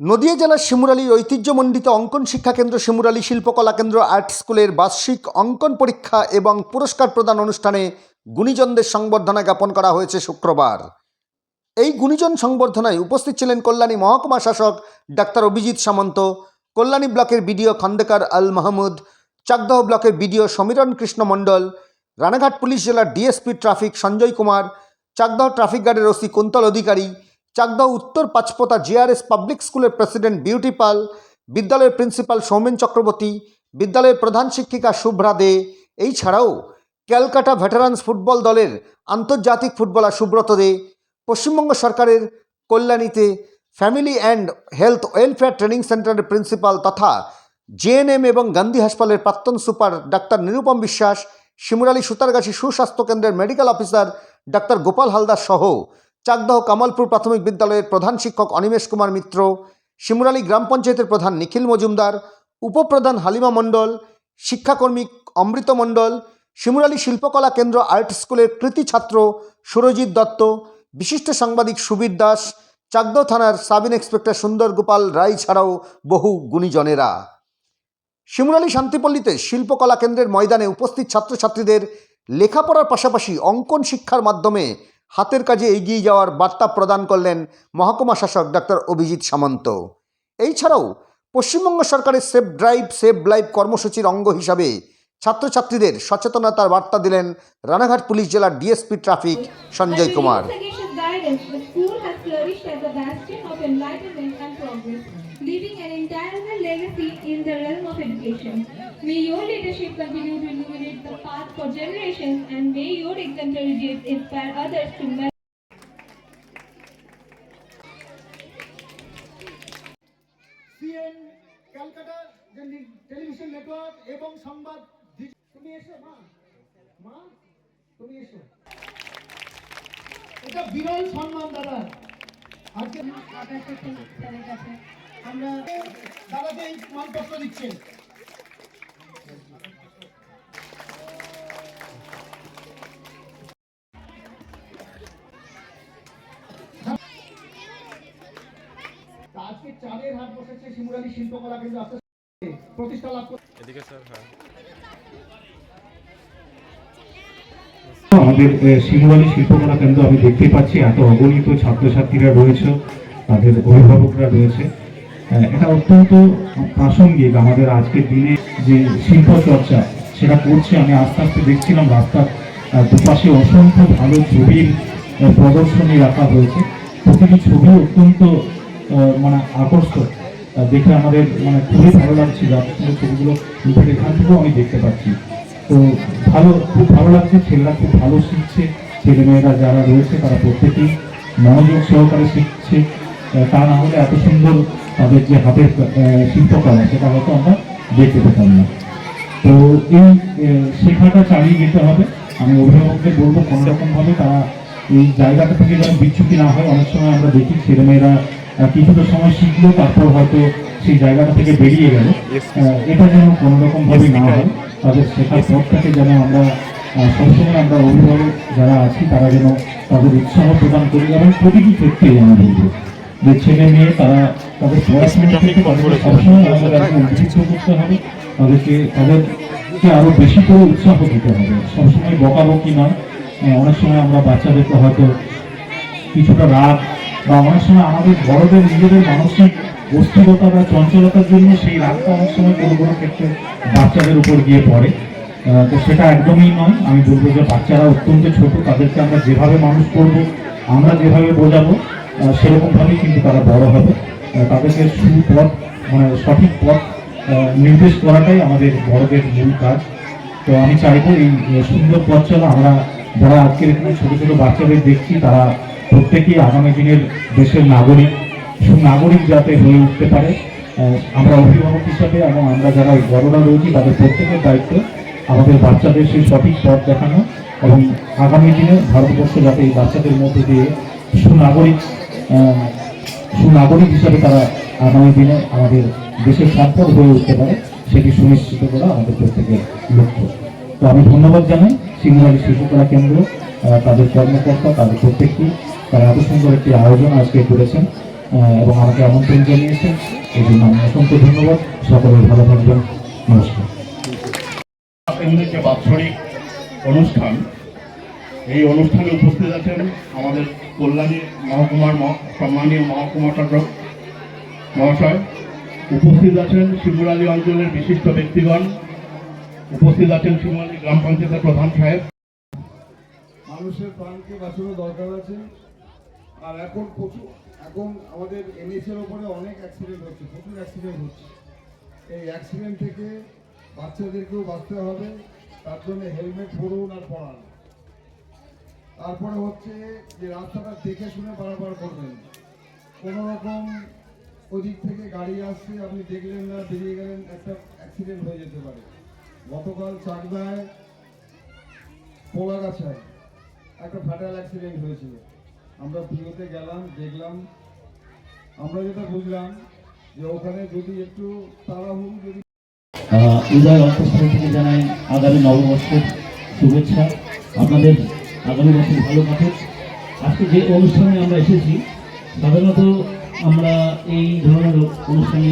নদিয়া জেলার শিমুরালীর ঐতিহ্যমণ্ডিত অঙ্কন শিক্ষা কেন্দ্র শিমুরালী শিল্পকলা কেন্দ্র আর্ট স্কুলের বার্ষিক অঙ্কন পরীক্ষা এবং পুরস্কার প্রদান অনুষ্ঠানে গুণীজনদের সংবর্ধনা জ্ঞাপন করা হয়েছে শুক্রবার। এই গুণীজন সংবর্ধনায় উপস্থিত ছিলেন কল্যাণী মহকুমা শাসক ডাক্তার অভিজিৎ সামন্ত, কল্যাণী ব্লকের বিডিও খন্দকার আল মাহমুদ, চাকদহ ব্লকের বিডিও সমীরণ কৃষ্ণ মণ্ডল, রানাঘাট পুলিশ জেলার DSP traffic Sanjay Kumar, Chakdah traffic গার্ডের OC Kuntal Adhikari Chakdah Uttar Panchpota GRS public স্কুলের প্রেসিডেন্ট বিউটি পাল বিদ্যালয়ের প্রিন্সিপাল সৌমেন চক্রবর্তী, বিদ্যালয়ের প্রধান শিক্ষিকা শুভ্রা দে, এই ছাড়াও ক্যালকাটা ভেটারান্স ফুটবল দলের আন্তর্জাতিক ফুটবলার সুব্রত দে, পশ্চিমবঙ্গ সরকারের কল্যাণীতে family and health welfare training সেন্টারের প্রিন্সিপাল তথা জেএনএম এবং গান্ধী হাসপাতালের প্রাক্তন সুপার ডাক্তার নিরুপম বিশ্বাস, শিমুরালী সুতারগাছি সুস্বাস্থ্য কেন্দ্রের medical officer doctor Gopal Haldar সহ চাকদহ কামালপুর প্রাথমিক বিদ্যালয়ের প্রধান শিক্ষক অনিমেষ কুমার মিত্র, শিমুরালী গ্রাম পঞ্চায়েতের প্রধান নিখিল মজুমদার, উপপ্রধান হালিমা মণ্ডল, শিক্ষাকর্মী অমৃত মণ্ডল, শিমুরালী শিল্পকলা কেন্দ্র আর্ট স্কুলের কৃতি ছাত্র সুরজিৎ দত্ত, বিশিষ্ট সাংবাদিক সুবীর দাস, চাকদহ থানার সাব ইন্সপেক্টর সুন্দর গোপাল রায় ছাড়াও বহু গুণীজনেরা। শিমুরালী শান্তিপল্লীতে শিল্পকলা কেন্দ্রের ময়দানে উপস্থিত ছাত্রছাত্রীদের লেখাপড়ার পাশাপাশি অঙ্কন শিক্ষার মাধ্যমে হাতের কাজে এগিয়ে যাওয়ার বার্তা প্রদান করলেন মহকুমা শাসক ডাক্তার অভিজিৎ সামন্ত। এই ছাড়াও পশ্চিমবঙ্গ সরকারের সেফ ড্রাইভ সেভ লাইফ কর্মসূচির অঙ্গ হিসাবে ছাত্রছাত্রীদের সচেতনতার বার্তা দিলেন রানাঘাট পুলিশ জেলার DSP traffic Sanjay Kumar. Leaving an indelible legacy in the realm of education. May your leadership continue to illuminate the path for generations, and may your exemplary deeds inspire others to. CN Calcutta যে television network এবং সংবাদ তুমি এসো মা মা তুমি এসো এটা বিরল সম্মান দাদা আজকে আমরা দাদাকে মানপত্র দিচ্ছেন। আজকে চাঁদের হাট বসেছে শিমুরালী শিল্পকলা কেন্দ্র আস্তে প্রতিষ্ঠা লাভ করছে এদিকে স্যার হ্যাঁ। আমাদের শিমুরালী শিল্পকলা কেন্দ্র আমি দেখতে পাচ্ছি এত অগণিত ছাত্রছাত্রীরা রয়েছে তাদের অভিভাবকরা রয়েছে। এটা অত্যন্ত প্রাসঙ্গিক আমাদের আজকের দিনে যে শিল্প চর্চা সেটা করছে। আমি আস্তে আস্তে দেখছিলাম রাস্তার দুপাশে অসংখ্য ভালো ছবির প্রদর্শনী রাখা হয়েছে। প্রতিটি ছবি অত্যন্ত মানে আকর্ষক। দেখে আমাদের মানে খুবই ভালো লাগছিল আপনার ছবিগুলো এখান থেকেও আমি দেখতে পাচ্ছি। তো ভালো, খুব ভালো লাগছে, ছেলেরা খুব ভালো শিখছে। ছেলেমেয়েরা যারা রয়েছে, তারা প্রত্যেকেই মনোযোগ সহকারে শিখছে। তা না হলে এত সুন্দর তাদের যে হাতের শিল্পকলা সেটা হয়তো আমরা দেখতে পেতাম না। তো এই শেখাটা চালিয়ে যেতে হবে। আমি অভিভাবকদের বলব কোনো রকম ভাবে তারা এই জায়গাটা থেকে যেন বিচ্যুতি না হয়। অনেক সময় আমরা দেখি ছেলেমেয়েরা কিছুটা সময় শিখলো তারপর হয়তো সেই জায়গাটা থেকে বেরিয়ে গেল। এটা যেন কোনো রকম ভাবে না হয়। তাদের শেখার পথটাকে যেন আমরা সবসময় আমরা অভিভাবক যারা আছি তারা যেন তাদের উৎসাহ প্রদান করি। এবং প্রতিটি ক্ষেত্রে আমি বলব। যে ছেলে মেয়ে তারা তাদের পড়াশোনা থেকে সবসময় আমাদের একদম করতে হবে। তাদেরকে তাদেরকে আরও বেশি করে উৎসাহ দিতে হবে। সবসময় বকাবকি নয়। অনেক সময় আমরা বাচ্চাদেরকে হয়তো কিছুটা রাগ বা অনেক সময় আমাদের বড়দের নিজেদের মানসিক অস্থিরতা বা চঞ্চলতার জন্য সেই রাগটা অনেক সময় কোনো কোনো ক্ষেত্রে বাচ্চাদের উপর গিয়ে পড়ে। তো সেটা একদমই নয়। আমি বলব যে বাচ্চারা অত্যন্ত ছোট তাদেরকে আমরা যেভাবে মানুষ করব আমরা যেভাবে বোঝাবো সেরকমভাবেই কিন্তু তারা বড় হবে। তাদেরকে সুপথ মানে সঠিক পথ নির্দেশ করাটাই আমাদের বড়দের মূল কাজ। তো আমি চাইব এই সুন্দর পথ চলা, আমরা যারা আজকের এখানে ছোটো ছোটো বাচ্চাদের দেখছি, তারা প্রত্যেকেই আগামী দিনের দেশের নাগরিক। সুনাগরিক যাতে হয়ে উঠতে পারে আমরা অভিভাবক হিসাবে এবং আমরা যারা বড়রা রয়েছি, তাদের প্রত্যেকের দায়িত্ব আমাদের বাচ্চাদের সেই সঠিক পথ দেখানো এবং আগামী দিনে ভারতবর্ষ যাতে এই বাচ্চাদের মধ্যে দিয়ে সুনাগরিক সুনাগরিক হিসাবে তারা আগামী দিনে আমাদের দেশের সম্পদ হয়ে উঠতে পারে, সেটি সুনিশ্চিত করা আমাদের প্রত্যেকের লক্ষ্য। তো আমি ধন্যবাদ জানাই সিংহালী শিল্পকলা কেন্দ্র তাদের কর্মকর্তা, তাদের প্রত্যেকটি তারা এত সুন্দর একটি আয়োজন আজকে করেছেন এবং আমাকে আমন্ত্রণ জানিয়েছেন। এই জন্য আমি অসংখ্য ধন্যবাদ। সকলে ভালো থাকবেন। নমস্কার। বাৎসরিক অনুষ্ঠান এই অনুষ্ঠানে উপস্থিত আছেন আমাদের কল্যাণী মহকুমার মহ- সম্মানীয় মহকুমা শাসক মহাশয়। উপস্থিত আছেন শিবুরালী অঞ্চলের বিশিষ্ট ব্যক্তিগণ। উপস্থিত আছেন শিবুরালী গ্রাম পঞ্চায়েতের প্রধান সাহেব। মানুষের প্রাণকে বাঁচানো দরকার আছে। আর এখন প্রচুর, এখন আমাদের এনএসের ওপরে অনেক অ্যাক্সিডেন্ট হচ্ছে, প্রচুর অ্যাক্সিডেন্ট হচ্ছে। এই অ্যাক্সিডেন্ট থেকে বাচ্চাদেরকেও বাঁচতে হবে, তার জন্য হেলমেট পরুন আর পরান। তারপরে হচ্ছে যে রাস্তাটা দেখে শুনে পারাপার করবেন কোনো রকম ওদিক থেকে গাড়ি আসছে, আপনি দেখলেন না, বেরিয়ে গেলেন, একটা অ্যাক্সিডেন্ট হয়ে যেতে পারে। গতকাল চাকদায় পোলাগাছায় একটা ফ্যাটাল অ্যাক্সিডেন্ট হয়েছিল। আমরা পিওতে গেলাম, দেখলাম। আমরা যেটা বুঝলাম যে ওখানে যদি একটু তাড়াহুড়ো যদি উদয় অর্থস্থল থেকে জানাই আগামী নববর্ষের শুভেচ্ছা। আপনাদের আগামী বছর ভালো কাটুক আজকে যে অনুষ্ঠানে আমরা এসেছি সাধারণত আমরা এই ধরনের অনুষ্ঠানে